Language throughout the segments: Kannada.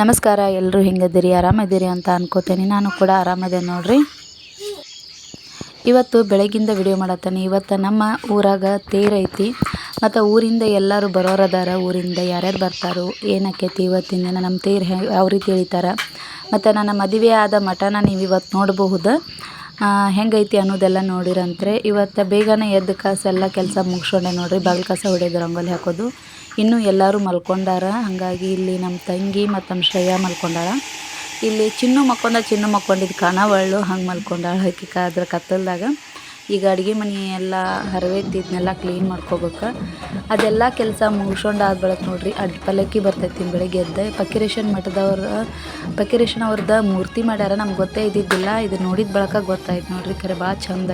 ನಮಸ್ಕಾರ ಎಲ್ಲರೂ ಹೆಂಗದಿರಿ ಆರಾಮದಿರಿ ಅಂತ ಅನ್ಕೋತೇನೆ. ನಾನು ಕೂಡ ಆರಾಮದೆ ನೋಡ್ರಿ. ಇವತ್ತು ಬೆಳಗಿಂದ ವಿಡಿಯೋ ಮಾಡತ್ತೇನೆ. ಇವತ್ತು ನಮ್ಮ ಊರಾಗ ತೇರೈತಿ ಮತ್ತು ಊರಿಂದ ಎಲ್ಲರೂ ಬರೋರದಾರ. ಊರಿಂದ ಯಾರ್ಯಾರು ಬರ್ತಾರೋ ಏನಕ್ಕೈತಿ ಇವತ್ತಿನ ದಿನ ನಮ್ಮ ತೇರು ಹೆ ಅವ್ರಿಗೆ ರೀತಿ ಎಳಿತಾರ ಮತ್ತು ನನ್ನ ಮದುವೆ ಆದ ಮಠನ ನೀವು ಇವತ್ತು ನೋಡಬಹುದು. ಹೆಂಗೈತಿ ಅನ್ನೋದೆಲ್ಲ ನೋಡಿರಂತ್ರೆ ಇವತ್ತು ಬೇಗನೆ ಎದ್ದು ಕಾಸು ಎಲ್ಲ ಕೆಲಸ ಮುಗಿಸ್ಕೊಂಡೆ ನೋಡ್ರಿ. ಬಾಗಿಲು ಕಸ ಹೊಡೆದು ರಂಗೋಲಿ ಹಾಕೋದು. ಇನ್ನೂ ಎಲ್ಲರೂ ಮಲ್ಕೊಂಡಾರ. ಹಾಗಾಗಿ ಇಲ್ಲಿ ನಮ್ಮ ತಂಗಿ ಮತ್ತು ನಮ್ಮ ಶ್ರೇಯಾ ಮಲ್ಕೊಂಡಾಳ. ಇಲ್ಲಿ ಚಿನ್ನು ಮಕ್ಕೊಂಡ ಚಿನ್ನು ಮಕ್ಕೊಂಡಿದ್ದು ಕಾಣವಳ್ಳು ಹಂಗೆ ಮಲ್ಕೊಂಡಾಳ. ಹಾಕಿ ಕಾದ್ರೆ ಅದ್ರ ಕತ್ತಲ್ದಾಗ. ಈಗ ಅಡುಗೆ ಮನೆ ಎಲ್ಲ ಇದನ್ನೆಲ್ಲ ಕ್ಲೀನ್ ಮಾಡ್ಕೋಬೇಕು. ಅದೆಲ್ಲ ಕೆಲಸ ಮುಗಿಸ್ಕೊಂಡು ಆದ ಬಳಕ ನೋಡ್ರಿ ಅಡ್ ಪಲ್ಲಕ್ಕಿ ಬರ್ತೈತಿ ಬೆಳಗ್ಗೆ ಎದ್ದು. ಫಕೀರೇಶನ್ ಮಠದವ್ರ ಫಕೀರೇಶನ್ ಅವ್ರದ್ದು ಮೂರ್ತಿ ಮಾಡ್ಯಾರ, ನಮ್ಗೆ ಗೊತ್ತೇ ಇದ್ದಿದ್ದಿಲ್ಲ. ಇದು ನೋಡಿದ ಬಳಕ ಗೊತ್ತಾಯ್ತು ನೋಡ್ರಿ, ಖರೆ ಭಾಳ ಚಂದ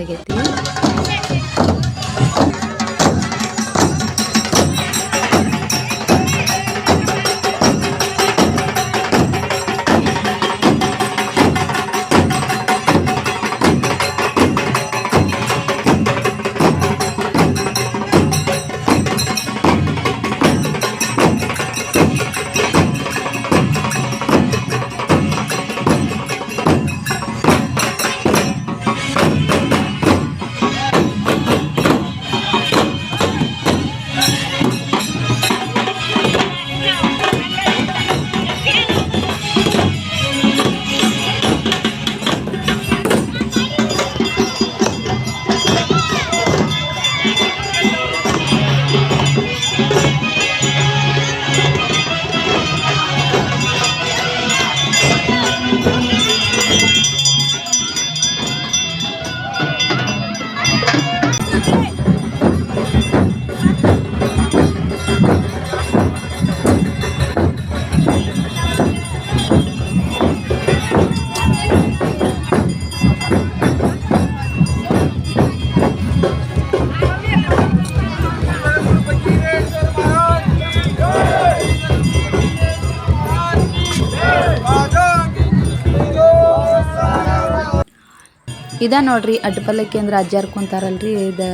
ಇದ ನೋಡ್ರಿ ಅಡ್ಡಪಲ್ಲಕ್ಕಿ ಅಂದ್ರೆ ಅಜ್ಜಾರ್ ಕುಂತಾರಲ್ರಿ ಇದು.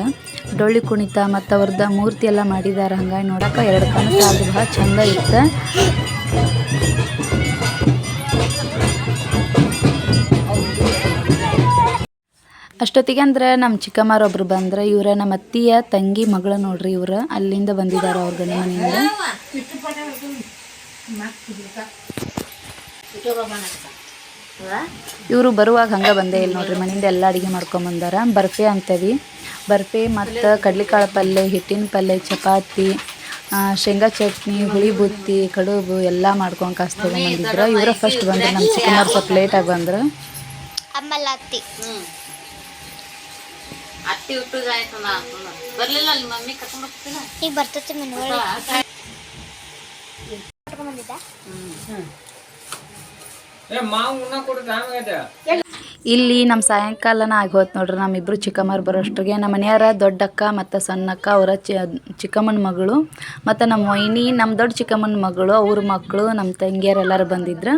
ಡೊಳ್ಳಿ ಕುಣಿತ ಮತ್ತು ಅವ್ರದ್ದು ಮೂರ್ತಿ ಎಲ್ಲ ಮಾಡಿದಾರ. ಹಂಗಾಗಿ ನೋಡಕ್ಕೆ ಎರಡು ಕನಸು ಅದು ಭಾಳ ಚಂದ ಇತ್ತು. ಅಷ್ಟೊತ್ತಿಗೆ ಅಂದ್ರೆ ನಮ್ಮ ಚಿಕ್ಕಮ್ಮರೊಬ್ರು ಬಂದ್ರೆ. ಇವರ ನಮ್ಮ ಅತ್ತಿಯ ತಂಗಿ ಮಗಳು ನೋಡ್ರಿ ಇವ್ರು. ಅಲ್ಲಿಂದ ಬಂದಿದ್ದಾರೆ ಅವ್ರ ಗಂಡ ಮನೆಯಿಂದ. ಇವರು ಬರುವಾಗ ಹಂಗೆ ಬಂದೇ ಇಲ್ಲ ನೋಡ್ರಿ ಮನೆಯಿಂದ ಎಲ್ಲ ಅಡುಗೆ ಮಾಡ್ಕೊಂಬಂದಾರ ಬರ್ಫೆ ಅಂತೇವಿ. ಬರ್ಫೆ ಮತ್ತು ಕಡ್ಲೆಕಾಳು ಪಲ್ಯ ಹಿಟ್ಟಿನ ಪಲ್ಯ ಚಪಾತಿ ಶೇಂಗಾ ಚಟ್ನಿ ಹುಳಿ ಬುತ್ತಿ ಕಡುಬು ಎಲ್ಲ ಮಾಡ್ಕೊಂಡು ಕಾಸ್ತೇವೆ ಬಂದಿದ್ರು ಇವರ ಫಸ್ಟ್ ಬಂದ್ರು ನಮ್ಮ ಚಿಕ್ಕಮ್ಮರು ಸ್ವಲ್ಪ ಲೇಟಾಗಿ ಬಂದ್ರು. ಆಮೇಲೆ ಅತ್ತಿ ಇಲ್ಲಿ ನಮ್ಮ ಸಾಯಂಕಾಲನ ಆಗೋತ್ ನೋಡ್ರಿ, ನಮ್ಮಿಬ್ರು ಚಿಕ್ಕಮ್ಮರು ಬರೋಷ್ಟ್ರಿಗೆ. ನಮ್ಮ ಮನೆಯವರ ದೊಡ್ಡಕ್ಕ ಮತ್ತು ಸಣ್ಣಕ್ಕ ಅವರ ಚಿ, ಚಿಕ್ಕಮ್ಮನ ಮಗಳು, ಮತ್ತು ನಮ್ಮ ವೈನಿ ನಮ್ಮ ದೊಡ್ಡ ಚಿಕ್ಕಮ್ಮನ ಮಗಳು, ಅವ್ರ ಮಕ್ಕಳು ನಮ್ಮ ತಂಗಿಯರು ಎಲ್ಲರೂ ಬಂದಿದ್ರು.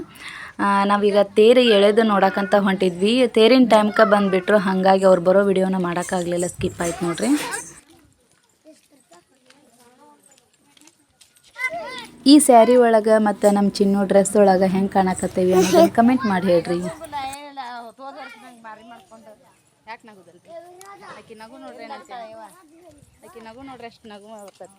ನಾವೀಗ ತೇರು ಎಳೆದು ನೋಡೋಕ್ಕಂತ ಹೊಂಟಿದ್ವಿ. ತೇರಿನ ಟೈಮ್ಗೆ ಬಂದುಬಿಟ್ರು, ಹಾಗಾಗಿ ಅವ್ರು ಬರೋ ವಿಡಿಯೋನ ಮಾಡೋಕ್ಕಾಗಲಿಲ್ಲ ಸ್ಕಿಪ್ ಆಯ್ತು ನೋಡ್ರಿ. ಈ ಸ್ಯಾರಿ ಒಳಗೆ ಮತ್ತು ನಮ್ಮ ಚಿನ್ನು ಡ್ರೆಸ್ ಒಳಗೆ ಹೆಂಗೆ ಕಾಣಕತ್ತೇವಿ ಅನ್ನೋದನ್ನು ಕಮೆಂಟ್ ಮಾಡಿ ಹೇಳ್ರಿ. ಯಾಕೆ ನಗುದಲ್ರಿ ಆಕಿ ನಗು ನೋಡ್ರಿ ಆಕಿ ನಗು ನೋಡ್ರಿ ಅಷ್ಟು ನಗು ಬರ್ತದೆ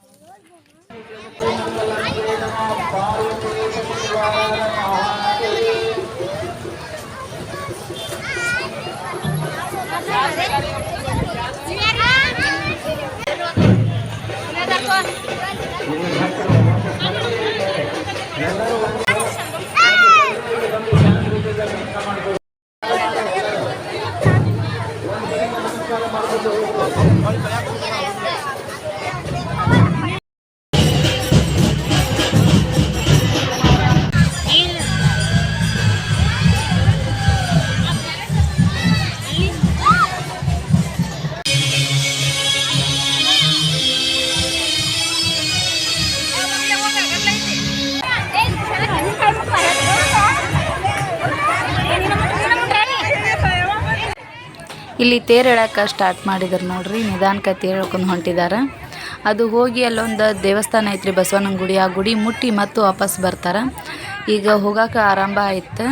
ಇಲ್ಲಿ ತೇರು ಸ್ಟಾರ್ಟ್ ಮಾಡಿದ್ರು ನೋಡ್ರಿ ನಿಧಾನಕ್ಕೆ ತೇರು ಎಳ್ಕೊಂಡು ಹೊಂಟಿದ್ದಾರೆ ಅದು ಹೋಗಿ ಅಲ್ಲೊಂದು ದೇವಸ್ಥಾನ ಐತ್ರಿ ಬಸವನ ಗುಡಿ, ಆ ಗುಡಿ ಮುಟ್ಟಿ ಮತ್ತು ವಾಪಸ್ ಬರ್ತಾರೆ. ಈಗ ಹೋಗಕ್ಕೆ ಆರಂಭ ಆಯ್ತು.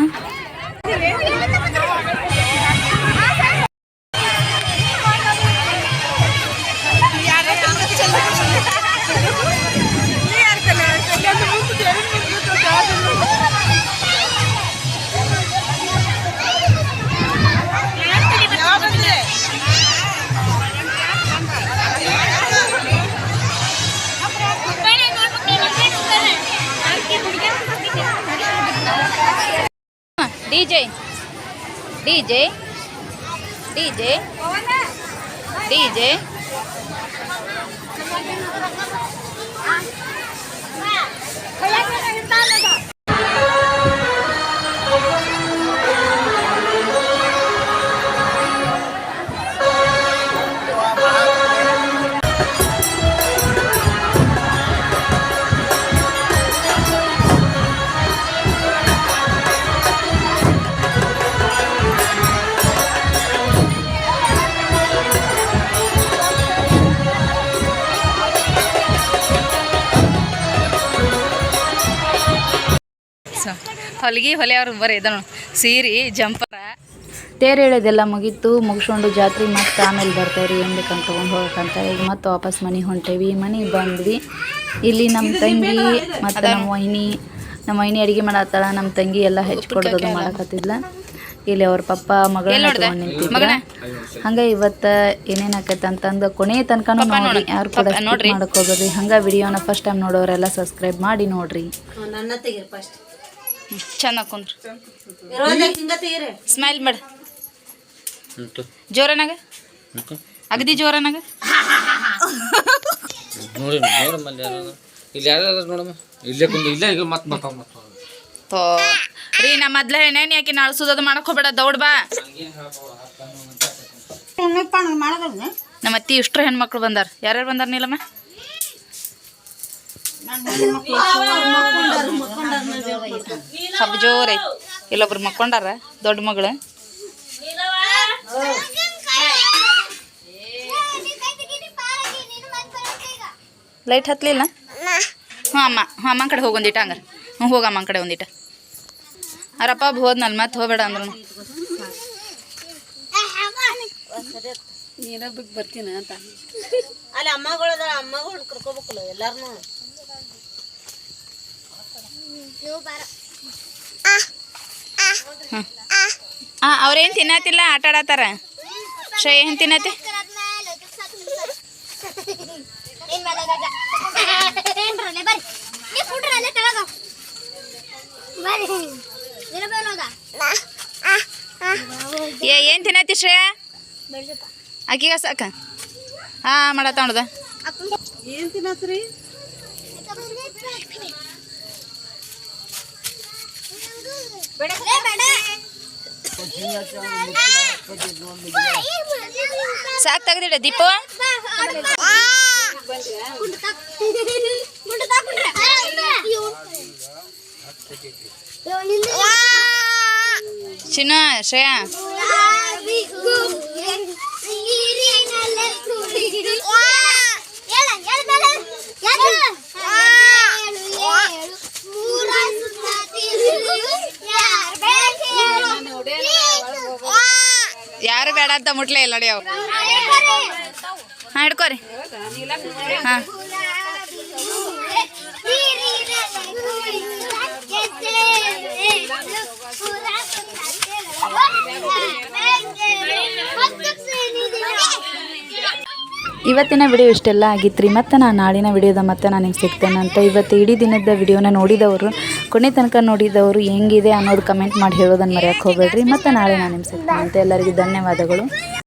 DJ. DJ. DJ. DJ. Kaya ko yung tama ba? ಹೊಲಿಗೆ ಹೊಲೆಯವ್ರು ಬರೀ ಇದನ್ನು ಸೀರೆ ಜಂಪರ. ತೇರು ಎಳೆದೆಲ್ಲ ಮುಗೀತು. ಮುಗಿಸ್ಕೊಂಡು ಜಾತ್ರೆ ಮತ್ತೆ ಆಮೇಲೆ ಬರ್ತೇವ್ರಿ ಏನು ಬೇಕಂತ ತೊಗೊಂಡು ಹೋಗಕ್ಕಂತ ಈಗ ಮತ್ತೆ ವಾಪಸ್ ಮನೆಗೆ ಹೊಂಟೇವಿ. ಮನೆಗೆ ಬಂದ್ವಿ. ಇಲ್ಲಿ ನಮ್ಮ ತಂಗಿ ಮತ್ತು ನಮ್ಮ ವಹಿನಿ ನಮ್ಮ ವಹಿನಿ ಅಡುಗೆ ಮಾಡತ್ತಾಳ. ನಮ್ಮ ತಂಗಿ ಎಲ್ಲ ಹೆಚ್ಚಿಕೊಡೋದು ಮಾಡಕತ್ತಿದ್ಲ. ಇಲ್ಲಿ ಅವ್ರ ಪಪ್ಪ ಮಗಳನ್ನ ತಗೊಂಡ್ ನಿಂತಿದ್ರ ಹಂಗ ಇವತ್ತ ಏನೇನು ಆಕೈತೆ ಅಂತಂದು ಕೊನೆ ತನಕನೂ ನೋಡಿ ಯಾರು ಕೂಡ skip ಮಾಡಕ್ ಹೋಗ್ಬೇಡ್ರಿ ಹಂಗ ವಿಡಿಯೋನ ಫಸ್ಟ್ ಟೈಮ್ ನೋಡೋರೆಲ್ಲ ಸಬ್ಸ್ಕ್ರೈಬ್ ಮಾಡಿ ನೋಡ್ರಿ ಚಂದ ಕುಂದ್ರು. ಸ್ಮೈಲ್ ಮಾಡ. ಜೋರನಾಗ? ಅಗದಿ ಜೋರನಾಗ? ನೋಡಿ ನೋಡಮ್ಮ ಅಲ್ಲಿ ಯಾರು ಇಲ್ಲಿ ಯಾರು ನೋಡಮ್ಮ? ಇಲ್ಲೇ ಕುಂದು ಇಲ್ಲೇ ಈಗ ಮತ್ತೆ ಬರ್ತಾವ ಮತ್ತೆ ತೋ. ರೀ ನಾ ಮೊದ್ಲ ಏನೇನು ಯಾಕೆ ನಾಳ್ಸೋದು ಮಾಡಕ್ ಹೋಗ್ಬೇಡ ದೌಡ್ ಬಾ. ನಮ್ಮ ಅತ್ತಿ ಇಷ್ಟ್ರು ಹೆಣ್ಮಕ್ಳು ಬಂದಾರ. ಯಾರ್ಯಾರು ಬಂದಾರ ನೀಲಮ್ಮ? ಹಬ್ಬ ಜೋರ್ ಐತಿ. ಇಲ್ಲೊಬ್ರು ಮಕ್ಕೊಂಡಾರ ದೊಡ್ಡ ಮಗಳು. ಲೈಟ್ ಹತ್ಲಿಲ್ಲ? ಹಾಂ ಅಮ್ಮ. ಹಾಂ ಅಮ್ಮನ ಕಡೆ ಹೋಗಿ ಒಂದಿಟ ಹಂಗಾರೆ. ಹ್ಞೂ ಹೋಗ ಅಮ್ಮನ ಕಡೆ ಒಂದಿಟ. ಅರಪ್ಪ ಹೋದ್ನಲ್ ಮತ್ತೆ ಹೋಗ್ಬೇಡ ಅಂದ್ರು ಅಲ್ಲಿ ಅಮ್ಮಗಳದ ಅಮ್ಮಗಳು ಕರ್ಕೋಬೇಕಲ್ಲ ಎಲ್ಲಾರನು. ಹಾಂ ಅವ್ರೇನು ತಿನ್ನತ್ತಿಲ್ಲ? ಆಟ ಆಡತ್ತಾರ? ಶ್ರೇಯ ಏನು ತಿನ್ನತಿ ಏನ್ ಮಾಡೋದಾಗ ಏನ್ರಲ್ಲೇ ಬರ್ರಿ ನೀ ಕುಡ್ರಲ್ಲೇ ಕೆಳಗ ಬರ್ರಿ ಇರಬೇಡ ಏ, ಏನು ತಿನ್ನತಿ ಶ್ರೇಯ? ಅಕ್ಕಿಗ ಸಾಕ? ಹಾಂ ಮಾಡತ್ತ ನೋಡ್ದ ಏನ್ ತಿನ್ನತ್ರಿ ಸಾಕು ತೆಗ್ದಿಡ ದೀಪು. ಚಿನ್ನ ಶ್ರೇಯ. ಯಾರು ಬೇಡ ಅಂತ ಮುಟ್ಲೇ ಇಲ್ಲ ನೋಡಿ ಅವ್ರು. ಹಾಂ, ಹಿಡ್ಕೋರಿ. ಇವತ್ತಿನ ವಿಡಿಯೋ ಇಷ್ಟೆಲ್ಲ ಆಗಿತ್ತು ರೀ ಮತ್ತು ನಾನು ನಾಳಿನ ವಿಡಿಯೋದ ಮತ್ತೆ ನಾನು ನಿಮ್ಗೆ ಸಿಗ್ತೇನೆ ಅಂತ ಇವತ್ತು ಇಡೀ ದಿನದ ವಿಡಿಯೋನ ನೋಡಿದವರು ಕೊನೆ ತನಕ ನೋಡಿದವರು ಹೆಂಗಿದೆ ಅನ್ನೋದು ಕಮೆಂಟ್ ಮಾಡಿ ಹೇಳೋದನ್ನು ಮರೆಯೋಕ್ಕೆ ಹೋಗಬೇಡ್ರಿ. ಮತ್ತು ನಾಳೆ ನಾನು ನಿಮ್ಮ ಸಿಗ್ತೀನಿ ಅಂತ ಎಲ್ಲರಿಗೂ ಧನ್ಯವಾದಗಳು.